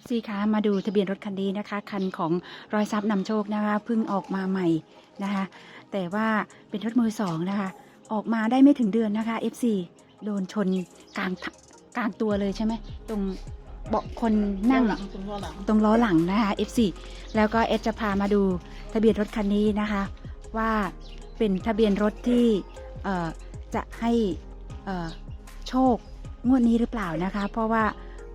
FC คะมาดูทะเบียนรถคันนี้นะคะ คันของรอยซับนำโชคนะคะเพิ่งออกมาใหม่นะคะ แต่ว่าเป็นรถมือสองนะคะ ออกมาได้ไม่ถึงเดือนนะคะ FC โดนชนกลางกลางตัวเลยใช่ไหมตรงเบาะคนนั่งงตรงล้อหลังตรงล้อหลังนะคะ F4 แล้วก็เอสจะพามาดูทะเบียนรถคันนี้นะคะ ว่าเป็นทะเบียนรถที่จะให้โชคงวดนี้หรือเปล่านะคะ เพราะว่า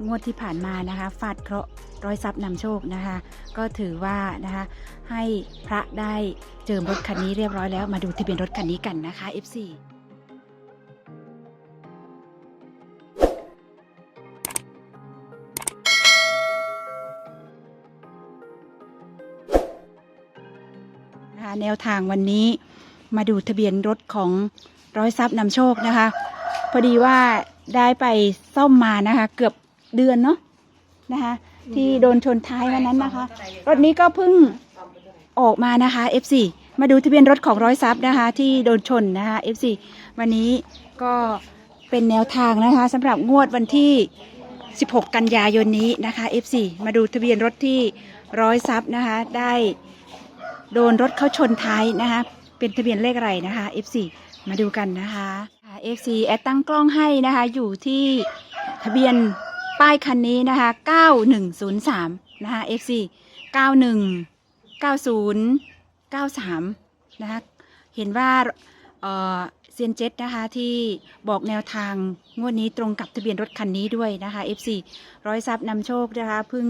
งวดที่ผ่านมานะคะฟาดเคราะห์ร้อยทรัพย์นำโชคนะคะ ก็ถือว่านะคะให้พระได้เจิมรถคันนี้เรียบร้อยแล้วมาดูทะเบียนรถคันนี้กันนะคะ F4 นะคะแนวทางวันนี้มาดูทะเบียนรถของร้อยทรัพย์นำโชคนะคะ พอดีว่าได้ไปซ่อมมานะคะ เกือบ เดือนเนาะนะคะ ที่โดนชนท้ายวันนั้นนะคะ รถนี้ก็เพิ่งออกมานะคะ F4 มาดูทะเบียนรถของร้อยทรัพย์นะคะ ที่โดนชนนะคะ F4 วันนี้ก็เป็นแนวทางนะคะสำหรับงวดวันที่ 16 กันยายนนี้นะคะ F4 มาดูทะเบียนรถที่ร้อยทรัพย์นะคะ ได้โดนรถเขาชนท้ายนะคะ เป็นทะเบียนเลขอะไรนะคะ F4 มาดูกันนะคะค่ะ F4 แอดตั้งกล้องให้นะคะ อยู่ที่ทะเบียน ป้ายคันนี้นะคะ 9103 นะคะ F4 91 90 93 นะคะ เห็นว่าเซียนเจ็ตนะคะที่บอกแนวทางงวดนี้ตรงกับทะเบียนรถคันนี้ด้วยนะคะ F4 ร้อยทรัพย์นำโชคนะคะเพิ่ง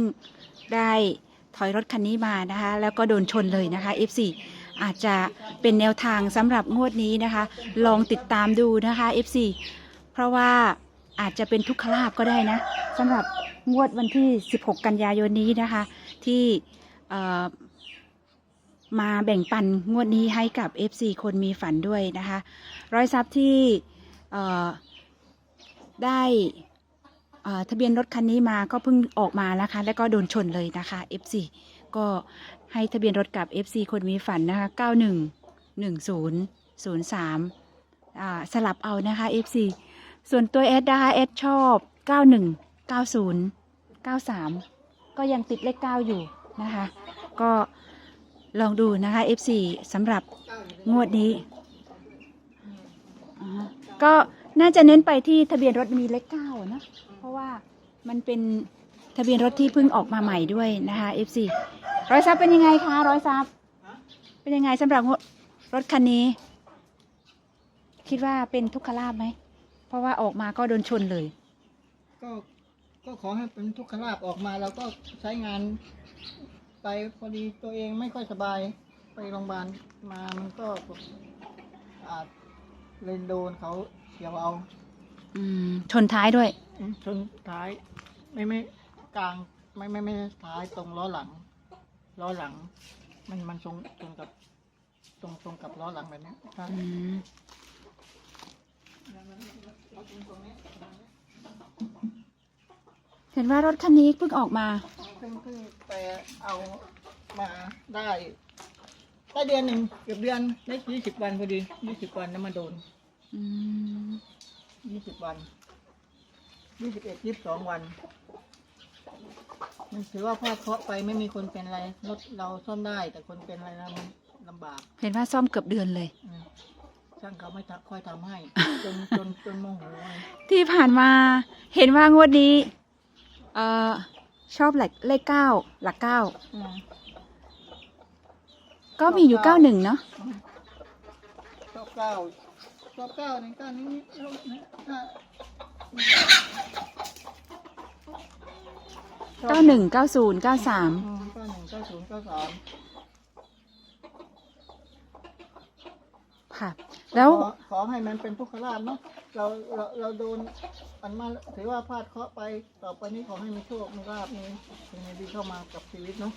ได้ถอยรถคันนี้มานะคะ แล้วก็โดนชนเลยนะคะ F4 อาจจะเป็นแนวทางสำหรับงวดนี้นะคะ ลองติดตามดูนะคะ F4 เพราะว่า อาจจะเป็นทุกขลาบก็ได้นะสำหรับงวดวันที่ 16 กันยายนนี้นะคะ ที่มาแบ่งปันงวดนี้ให้กับ FC คนมีฝันด้วยนะคะร้อยทรัพย์ที่ได้ทะเบียนรถคันนี้มาก็เพิ่งออกมานะคะ แล้วก็โดนชนเลยนะคะ FC ก็ให้ทะเบียนรถกับ FC คนมีฝันนะคะ 91 10 03อ่าสลับเอานะคะ FC ส่วนตัวเอสนะคะเอสชอบ 91 90 93 ก็ยังติดเลข 9 อยู่นะคะ ก็ลองดูนะคะ FC สำหรับงวดนี้ ก็น่าจะเน้นไปที่ทะเบียนรถมีเลขเก้าอะนะ เพราะว่ามันเป็นทะเบียนรถที่เพิ่งออกมาใหม่ด้วยนะคะ FC ร้อยซับเป็นยังไงคะร้อยซับเป็นยังไงสำหรับรถคันนี้ คิดว่าเป็นทุกขลาบไหม เพราะว่าออกมาก็โดนชนเลย ก็ก็ขอให้เป็นทุกขลาบออกมาแล้วก็ใช้งาน ไปพอดีตัวเองไม่ค่อยสบายไปโรงพยาบาลมามันก็อาจเลนโดนเขาเฉียวเอาอืมชนท้ายด้วยอืมชนท้ายไม่ไม่กลางไม่ไม่ไม่ท้ายตรงล้อหลัง ล้อหลัง มันมันตรงตรงกับ ตรงตรงกับล้อหลังแบบนี้ครับ อืม เห็นว่ารถคันนี้เพิ่งออกมา เพิ่งเพิ่งไปเอามาได้ได้เดือนหนึ่งเกือบเดือนได้ยี่สิบวันพอดียี่สิบวันแล้วมาโดนอืมยี่สิบวันยี่สิบเอ็ดยี่สิบสองวัน มันถือว่าพลาดเคราะห์ไปไม่มีคนเป็นอะไรรถเราซ่อมได้ แต่คนเป็นอะไรนะมันลำบากเห็นว่าซ่อมเกือบเดือนเลย อืม ช่างเขาไม่ทักค่อยทำให้จนจนจนโมโหไงที่ผ่านมาเห็นว่างวดนี้ เอ่อชอบหลักเลขเก้าหลักเก้าอืมก็มีอยู่เก้าหนึ่งเนาะชอบเก้าชอบเก้าในเก้านี้แล้วนะถ้าเก้าหนึ่งเก้าศูนย์เก้าสามอืมเก้าหนึ่งเก้าศูนย์เก้าสามค่ะ แล้วขอขอให้มันเป็นทุกขลาบเนาะเราเราเราโดนอันมาถือว่าพลาดเคราะห์ไปต่อไปนี้ขอให้มีโชคมีลาบมีสิ่งดีๆเข้ามากับชีวิตเนาะ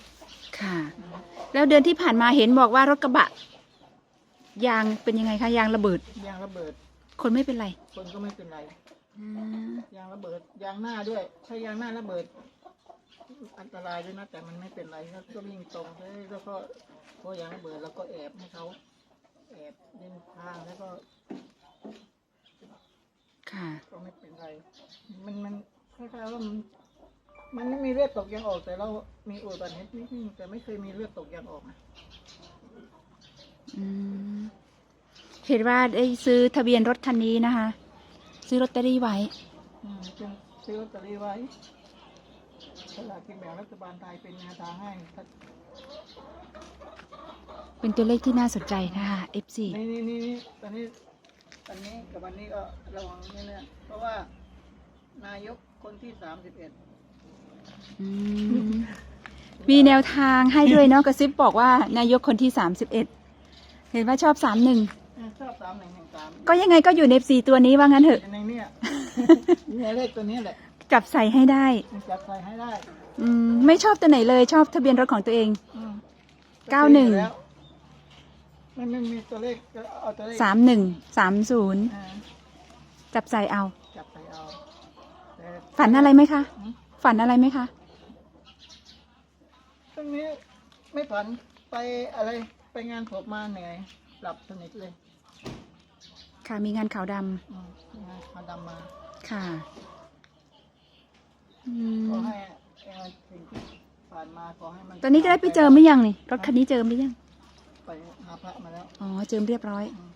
ค่ะ แล้วเดือนที่ผ่านมาเห็นบอกว่ารถกระบะ ยางเป็นยังไงคะยางระเบิด ยางระเบิด คนไม่เป็นไรคนก็ไม่เป็นไรอืมยางระเบิดยางหน้าด้วยถ้ายางหน้าระเบิด อันตรายด้วยนะแต่มันไม่เป็นไรแล้วก็วิ่งตรงเลยแล้วก็พอยางระเบิดแล้วก็แอบให้เขา แอบเล่นทางแล้วก็ค่ะ ก็ไม่เป็นไร มันมันคล้ายๆว่ามันมันไม่มีเลือดตกยางออก แต่เรามีอุบัติเหตุนิดนึงแต่ไม่เคยมีเลือดตกยางออกนะอืมเห็นว่าได้ซื้อทะเบียนรถคันนี้นะคะ ซื้อลอตเตอรี่ไว้ อืมจึงซื้อลอตเตอรี่ไว้ สลากกินแบ่งรัฐบาลไทยเป็นแนวทางให้ถ้าเป็นตัวเลขที่น่าสนใจนะคะ F4 นี่นี่นี่นี่ตอนนี้ตอนนี้กับวันนี้ก็ระวังนี่เนี่ยเพราะว่านายกคนที่สามสิบเอ็ดอืมมีแนวทางให้ด้วยเนาะกระซิบบอกว่านายกคนที่สามสิบเอ็ดเห็นว่าชอบสามหนึ่งชอบสามหนึ่งหนึ่งสามก็ยังไงก็อยู่ในสี่ตัวนี้ว่างั้นเถอะในเนี่ยเนี่ยเลขตัวนี้แหละ จับใส่ให้ได้มันจับใส่ให้ได้ อืมไม่ชอบตัวไหนเลยชอบทะเบียนรถของตัวเองอืมเก้าหนึ่งแล้วไม่ไม่มีตัวเลขก็เอาตัวเลขสามหนึ่งสามศูนย์อ่าจับใส่เอา จับใส่เอาแต่ ฝันอะไรไหมคะ อืม ฝันอะไรไหมคะ ตรงนี้ไม่ฝันไปอะไรไปงานศพมาเหนื่อยหลับสนิทเลยค่ะมีงานขาวดอืมงานพาดำมาำค่ะอืม ขอให้เอ่อสิ่งที่ผ่านมา ขอให้มันตอนนี้ก็ได้ไปเจิมหรือยังนี่รถคันนี้เจิมหรือยังไปหาพระมาแล้วอ๋อเจิมเรียบร้อยอืม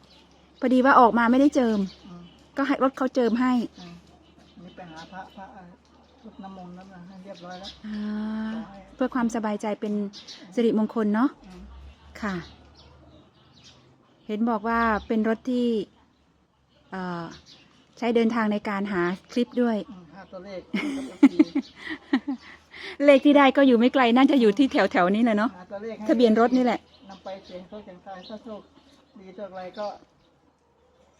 พอดีว่าออกมาไม่ได้เจิม อืมก็ให้รถเขาเจิมให้อืมอันนี่ไปหาพระพระอะไรรดน้ำมนต์แล้วนะให้เรียบร้อยแล้วอ่าเพื่อความสบายใจเป็นสิริมงคลเนาะ อืมค่ะ เห็นบอกว่าเป็นรถที่เอ่อใช้เดินทางในการหาคลิปด้วย อืมหาตัวเลขกับ FP เลขที่ได้ก็อยู่ไม่ไกลน่าจะอยู่ที่แถวแถวๆนี้แหละเนาะหาตัวเลขให้ทะเบียนรถนี่แหละ นำไปเสียงโชคเสียงทายถ้าโชคดีโชคอะไรก็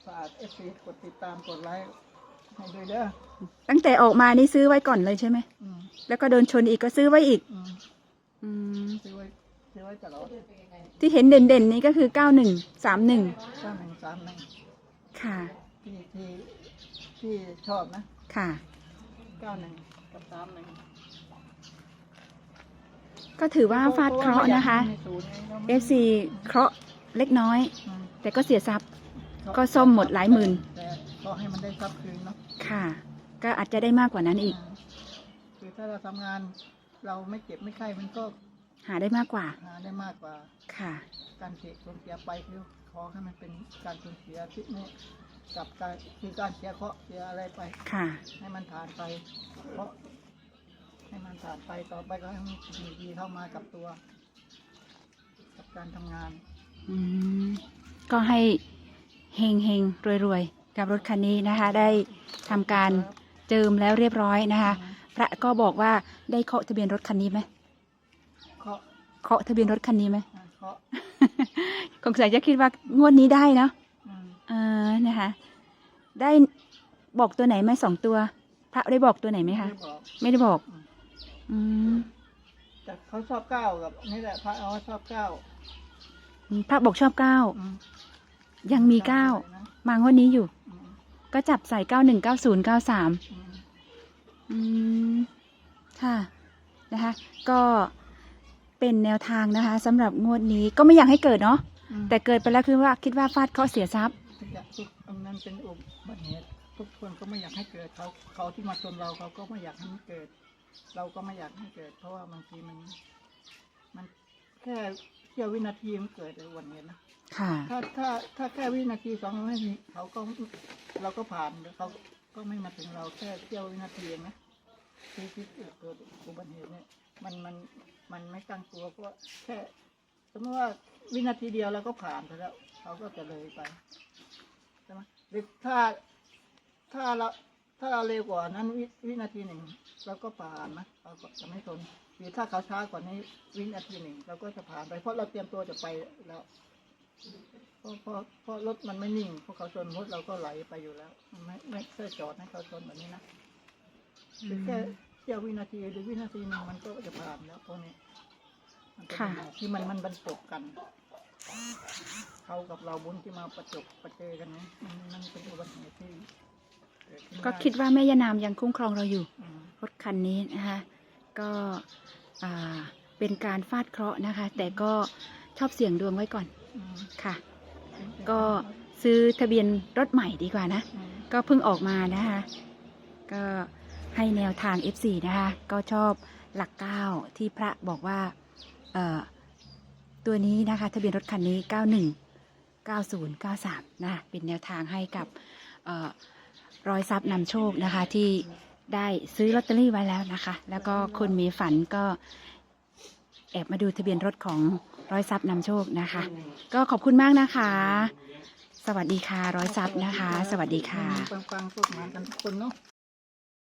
ฝากเอฟซีกดติดตามกดไลค์ให้ด้วยเด้อตั้งแต่ออกมานี่ซื้อไว้ก่อนเลยใช่ไหม อืมแล้วก็โดนชนอีกก็ซื้อไว้อีก อืมอืม ซื้อไว้ซื้อไว้ตลอดที่เห็นเด่นๆนี้ก็คือเก้าหนึ่งสามหนึ่งเก้าหนึ่งสามหนึ่งค่ะ ที่ที่ที่ชอบนะค่ะ เก้าหนึ่งกับสามหนึ่ง ก็ถือว่าฟาดเคราะห์นะคะ FC เคราะห์เล็กน้อย แต่ก็เสียทรัพย์ ก็ซ่อมหมดหลายหมื่น แต่ขอให้มันได้ทรัพย์คืนเนาะค่ะ ก็อาจจะได้มากกว่านั้นอีก คือถ้าเราทำงานเราไม่เจ็บไม่ไข้มันก็หาได้มากกว่า หาได้มากกว่าค่ะ การเสียสูญเสียไปคือขอให้มันเป็นการสูญเสียที่นี่กับการคือการเสียเคราะห์เสียอะไรไป ค่ะ ให้มันผ่านไป เพราะ ให้มันผ่านไปต่อไปก็ให้มันสิ่งดีๆเข้ามากับตัว กับการทำงาน อืมก็ให้เฮงเฮงรวยรวยๆ กับรถคันนี้นะคะ ได้ทำการเจิมแล้วเรียบร้อยนะคะ พระก็บอกว่าได้เคาะทะเบียนรถคันนี้ไหมเคาะเคาะทะเบียนรถคันนี้ไหม อะเคาะคงใส่จะคิดว่างวดนี้ได้เนาะอืมเออนะคะ ได้บอกตัวไหนไหมสองตัว พระได้บอกตัวไหนไหมคะ ไม่บอกไม่ได้บอก อืม แต่เขาชอบเก้ากับนี่แหละพระเอาชอบเก้าพระบอกชอบเก้าอืมยังมีเก้านะมางวดนี้อยู่ อืมก็จับใส่เก้าหนึ่งเก้าศูนย์เก้าสาม อืม อืมค่ะนะคะ ก็เป็นแนวทางนะคะสำหรับงวดนี้ก็ไม่อยากให้เกิดเนาะอืม แต่เกิดไปแล้วคือว่าคิดว่าฟาดเคราะห์เสียทรัพย์ทุกอย่างทุกอันนั้นเป็นอุบัติเหตุทุกคนก็ไม่อยากให้เกิดเขาเขาที่มาชนเราเขาก็ไม่อยากให้มันเกิด เราก็ไม่อยากให้เกิด เพราะว่าบางทีมัน มันแค่เสี้ยววินาทีมันเกิดในวันนี้นะค่ะ ถ้าถ้าถ้าแค่วินาทีสองวินาทีเขาก็เราก็ผ่านเขาก็ไม่มาถึงเราแค่เสี้ยววินาทีเองนะที่ที่เกิดอุบัติเหตุเนี่ยมันมันมันไม่ตั้งตัวเพราะว่าแค่สมมติว่าวินาทีเดียวเราก็ผ่านไปแล้วเขาก็จะเลยไปใช่ไหมหรือถ้าถ้าเรา ถ้าเราเร็วกว่านั้นวิวินาทีหนึ่งเราก็ผ่านนะเราก็จะไม่ทนหรือถ้าเขาช้ากว่านี้วินาทีหนึ่งเราก็จะผ่านไปเพราะเราเตรียมตัวจะไปแล้วเพราะเพราะเพราะรถมันไม่นิ่งเพราะเขาชนรถเราก็ไหลไปอยู่แล้วมันไม่ไม่เคยจอดให้เขาชนแบบนี้นะคือแค่เสี้ยววินาทีหรือวินาทีหนึ่งมันก็จะผ่านแล้วพวกนี้มันเป็นค่ะปัญหาที่มันมันบรรจบกัน เขากับเราบุญที่มาประจบประเจอกันนะมันมันเป็นอุบัติเหตุที่เก็คิดว่าแม่ยานามยังคุ้มครองเราอยู่ รถคันนี้นะคะก็เป็นการฟาดเคราะห์นะคะ แต่ก็ชอบเสี่ยงดวงไว้ก่อนอค่ะ ก็ซื้อทะเบียนรถใหม่ดีกว่านะ ก็เพิ่งออกมานะคะ ก็ให้แนวทาง F4 นะคะ ก็ชอบหลักเก้าที่พระบอกว่าตัวนี้นะคะ ทะเบียนรถคันนี้ 91 90 93 นะ เป็นแนวทางให้กับ ร้อยทรัพย์นำโชคนะคะ ที่ได้ซื้อลอตเตอรี่ไว้แล้วนะคะ แล้วก็คุณมีฝันก็แอบมาดูทะเบียนรถของร้อยทรัพย์นำโชคนะคะ ก็ขอบคุณมากนะคะ สวัสดีค่ะร้อยทรัพย์นะคะ สวัสดีค่ะ ฟังๆพวกมากันทุกคนเนาะ